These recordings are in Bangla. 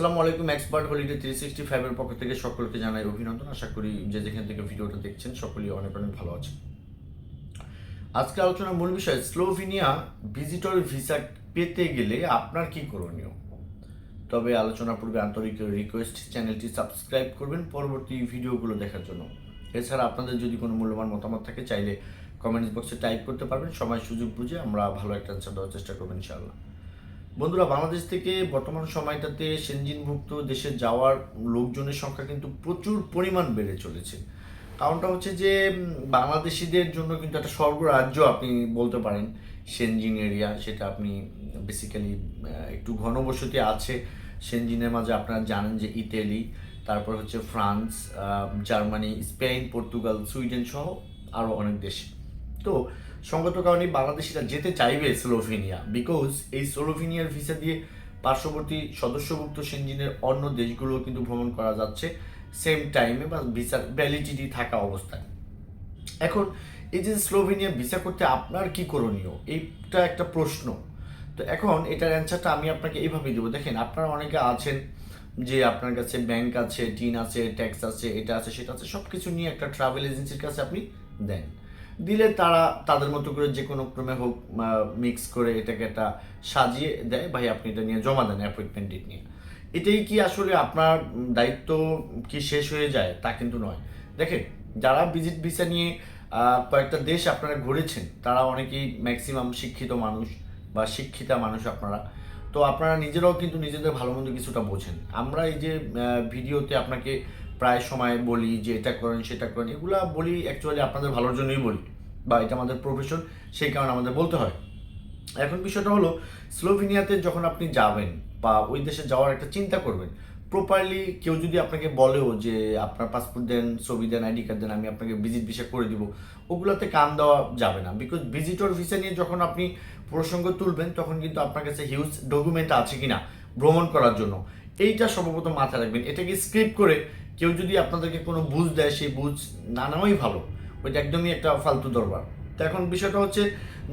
আসসালামু আলাইকুম এক্সপার্ট হলিডে থ্রি সিক্সটি ফাইভের পক্ষ থেকে সকলকে জানাই অভিনন্দন। আশা করি যে যেখান থেকে ভিডিওটা দেখছেন, সকলেই অনেক অনেক ভালো আছে আজকে আলোচনার মূল বিষয়, স্লোভেনিয়া ভিজিটর ভিসা পেতে গেলে আপনার কি করণীয়? তবে আলোচনা পূর্বে আন্তরিক রিকোয়েস্ট চ্যানেলটি সাবস্ক্রাইব করবেন, পরবর্তী ভিডিওগুলো দেখার জন্য। এছাড়া আপনাদের যদি কোনো মূল্যবান মতামত থাকে, চাইলে কমেন্টস বক্সে টাইপ করতে পারবেন। সময় সুযোগ বুঝে আমরা ভালো একটা অ্যান্সার দেওয়ার চেষ্টা করবেন ইনশাআল্লাহ। বন্ধুরা, বাংলাদেশ থেকে বর্তমান সময়টাতে সেনজিনভুক্ত দেশে যাওয়ার লোকজনের সংখ্যা কিন্তু প্রচুর পরিমাণ বেড়ে চলেছে। কারণটা হচ্ছে যে বাংলাদেশিদের জন্য কিন্তু একটা স্বর্গরাজ্য আপনি বলতে পারেন। সেনজিন এরিয়া, সেটা আপনি বেসিক্যালি একটু ঘনবসতি আছে। সেনজিনের মাঝে আপনারা জানেন যে ইতালি, তারপর হচ্ছে France Germany, Spain, Portugal, Sweden সহ আরও অনেক দেশ। তো সঙ্গত কারণে বাংলাদেশিরা যেতে চাইবে স্লোভেনিয়া বিকজ এই স্লোভেনিয়ার ভিসা দিয়ে পার্শ্ববর্তী সদস্যভুক্ত সেনজিনের অন্য দেশগুলো কিন্তু ভ্রমণ করা যাচ্ছে সেম টাইমে বা ভিসার ভ্যালিডিটি থাকা অবস্থায়। এখন এই যে স্লোভেনিয়া ভিসা করতে আপনার কি করণীয়? এইটা একটা প্রশ্ন। তো এখন এটার অ্যান্সারটা আমি আপনাকে এইভাবেই দেবো। দেখেন, আপনারা অনেকে আছেন যে আপনার কাছে ব্যাংক আছে, টিন আছে ট্যাক্স আছে, এটা আছে, সেটা আছে সব কিছু নিয়ে একটা ট্রাভেল এজেন্সির কাছে আপনি দেন। দিলে তারা তাদের মতো করে যে কোনো ক্রমে হোক মিক্স করে এটাকে একটা সাজিয়ে দেয়। ভাই, আপনি এটা নিয়ে জমা দেন অ্যাপয়েন্টমেন্ট ডেট নিয়ে। এটাই কি আসলে আপনার দায়িত্ব কি শেষ হয়ে যায়? তা কিন্তু নয়। দেখেন, যারা ভিজিট ভিসা নিয়ে কয়েকটা দেশ আপনারা ঘুরেছেন, তারা অনেকেই ম্যাক্সিমাম শিক্ষিত মানুষ বা শিক্ষিতা মানুষ আপনারা। তো আপনারা নিজেরাও কিন্তু নিজেদের ভালো মন্দ কিছুটা বোঝেন। আমরা এই যে ভিডিওতে আপনাকে প্রায় সময় বলি যে এটা করেন, সেটা করেন, এগুলা বলি অ্যাকচুয়ালি আপনাদের ভালোর জন্যই বলি বা এটা আমাদের প্রফেশন সেই কারণে আমাদের বলতে হয়। এখন বিষয়টা হলো, স্লোভেনিয়াতে যখন আপনি যাবেন বা ওই দেশে যাওয়ার একটা চিন্তা করবেন প্রপারলি কেউ যদি আপনাকে বলেও যে আপনার পাসপোর্ট দেন, ছবি দেন আইডি কার্ড দেন, আমি আপনাকে ভিজিট ভিসা করে দিব, ওগুলোতে কান দেওয়া যাবে না। বিকজ ভিজিটর ভিসা নিয়ে যখন আপনি প্রসঙ্গ তুলবেন, তখন কিন্তু আপনার কাছে হিউজ ডকুমেন্ট আছে কিনা, ভ্রমণ করার জন্য। এইটা সর্বপ্রথম মাথায় রাখবেন। এটাকে স্ক্রিপ্ট করে কেউ যদি আপনাদেরকে কোনো বুঝ দেয়, সেই বুঝ না নেওয়াই ভালো। ওইটা একদমই একটা ফালতু দরবার। তো এখন বিষয়টা হচ্ছে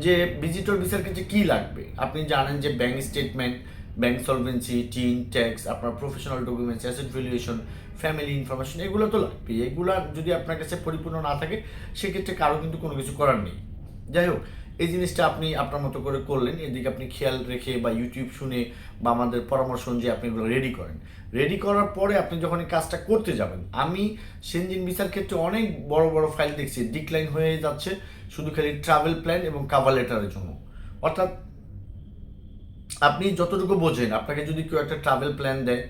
যে ভিজিটর ভিসার ক্ষেত্রে কী লাগবে? আপনি জানেন যে bank statement bank solvency TIN tax আপনার professional documents asset valuation family information এগুলো তো লাগবে। এগুলো যদি আপনার কাছে পরিপূর্ণ না থাকে, সেক্ষেত্রে কারও কিন্তু কোনো কিছু করার নেই। যাই হোক এই জিনিসটা আপনি আপনার মতো করে করলেন, এদিকে আপনি খেয়াল রেখে বা ইউটিউব শুনে বা আমাদের পরামর্শ অনুযায়ী আপনি এগুলো রেডি করেন। রেডি করার পরে আপনি যখন এই কাজটা করতে যাবেন, আমি সেনজিন ভিসার ক্ষেত্রে অনেক বড় বড় ফাইল দেখছি ডিক্লাইন হয়ে যাচ্ছে, শুধু খালি ট্রাভেল প্ল্যান এবং কাভার লেটারের জন্য। অর্থাৎ আপনি যতটুকু বোঝেন, আপনাকে যদি কেউ একটা ট্রাভেল প্ল্যান দেয়,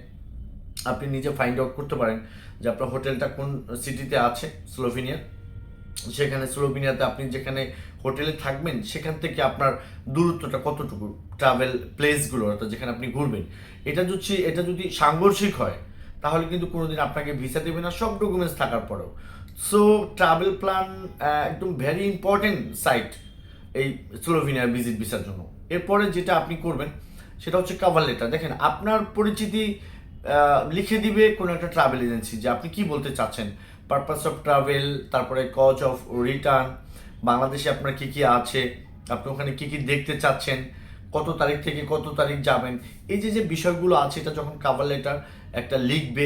আপনি নিজে ফাইন্ড আউট করতে পারেন যে আপনার হোটেলটা কোন সিটিতে আছে স্লোভেনিয়া সেখানে স্লোভেনিয়াতে আপনি যেখানে হোটেলে থাকবেন, সেখান থেকে আপনার দূরত্বটা কতটুকু? ট্রাভেল প্লেসগুলো অর্থাৎ যেখানে আপনি ঘুরবেন। এটা যদি এটা যদি সাংঘর্ষিক হয়, তাহলে কিন্তু কোনোদিন আপনাকে ভিসা দেবে না, সব ডকুমেন্টস থাকার পরেও। সো ট্রাভেল প্ল্যান একদম ভেরি ইম্পর্টেন্ট সাইট এই স্লোভেনিয়ার ভিজিট ভিসার জন্য। এরপরে যেটা আপনি করবেন, সেটা হচ্ছে কাভার লেটার দেখেন, আপনার পরিচিতি লিখে দিবে কোনো একটা ট্রাভেল এজেন্সি যে আপনি কি বলতে চাচ্ছেন। পারপাস অফ ট্রাভেল তারপরে কজ অফ রিটার্ন বাংলাদেশে আপনার কি কি আছে, আপনি ওখানে কি কি দেখতে চাচ্ছেন, কত তারিখ থেকে কত তারিখ যাবেন, এই যে যে বিষয়গুলো আছে, এটা যখন কাভার লেটার একটা লিখবে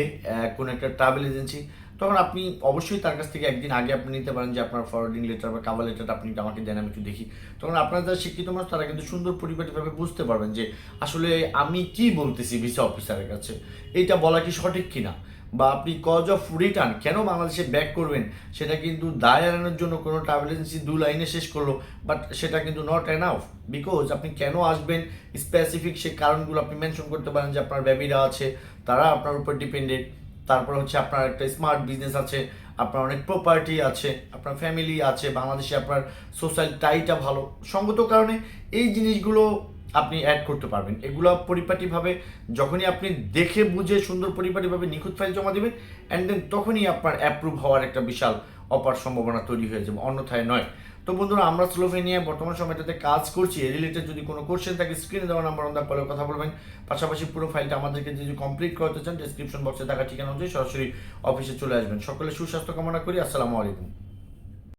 কোনো একটা ট্রাভেল এজেন্সি তখন আপনি অবশ্যই তার কাছ থেকে একদিন আগে আপনি নিতে পারেন যে আপনার ফরওয়ার্ডিং লেটার বা কাভার লেটারটা আপনি আমাকে দেন, আমি একটু দেখি। তখন আপনার যারা শিক্ষিত মানুষ, তারা কিন্তু সুন্দর পরিপাটিভাবে বুঝতে পারবেন যে আসলে আমি কি বলতেছি ভিসা অফিসারের কাছে, এইটা বলা কি সঠিক কিনা? বা আপনি কজ অফ রিটার্ন কেন বাংলাদেশে ব্যাক করবেন, সেটা কিন্তু দায় এড়ানোর জন্য কোনো ট্রাভেল এজেন্সি দু লাইনে শেষ করল বাট সেটা কিন্তু নট এনাফ বিকজ আপনি কেন আসবেন স্পেসিফিক সেই কারণগুলো আপনি মেনশন করতে পারেন যে আপনার বেবিরা আছে, তারা আপনার উপর ডিপেন্ডেন্ট তারপর হচ্ছে আপনার একটা স্মার্ট বিজনেস আছে, আপনার অনেক প্রপার্টি আছে, আপনার ফ্যামিলি আছে, বাংলাদেশে আপনার সোশ্যাল টাইটা ভালো। সঙ্গত কারণে এই জিনিসগুলো আপনি অ্যাড করতে পারবেন। এগুলো পরিপাটিভাবে যখনই আপনি দেখে বুঝে সুন্দর পরিপাটিভাবে নিখুঁত ফাইল জমা দেবেন অ্যান্ড দেন তখনই আপনার অ্যাপ্রুভ হওয়ার একটা বিশাল অপার সম্ভাবনা তৈরি হয়ে যাবে, অন্যথায় নয়। তো বন্ধুরা, আমরা স্লোভেনিয়ায় বর্তমান সময়টাতে কাজ করছি। রিলেটেড যদি কোনো কোশ্চেন থাকে স্ক্রিনে দেওয়া নাম্বার আমরা পরে কথা বলবেন। পাশাপাশি পুরো ফাইলটা আমাদেরকে যদি কমপ্লিট করতে চান ডিসক্রিপশন বক্সে থাকা ঠিকানা অনুযায়ী সরাসরি অফিসে চলে আসবেন। সকলে সুস্বাস্থ্য কামনা করি। আসসালামু আলাইকুম।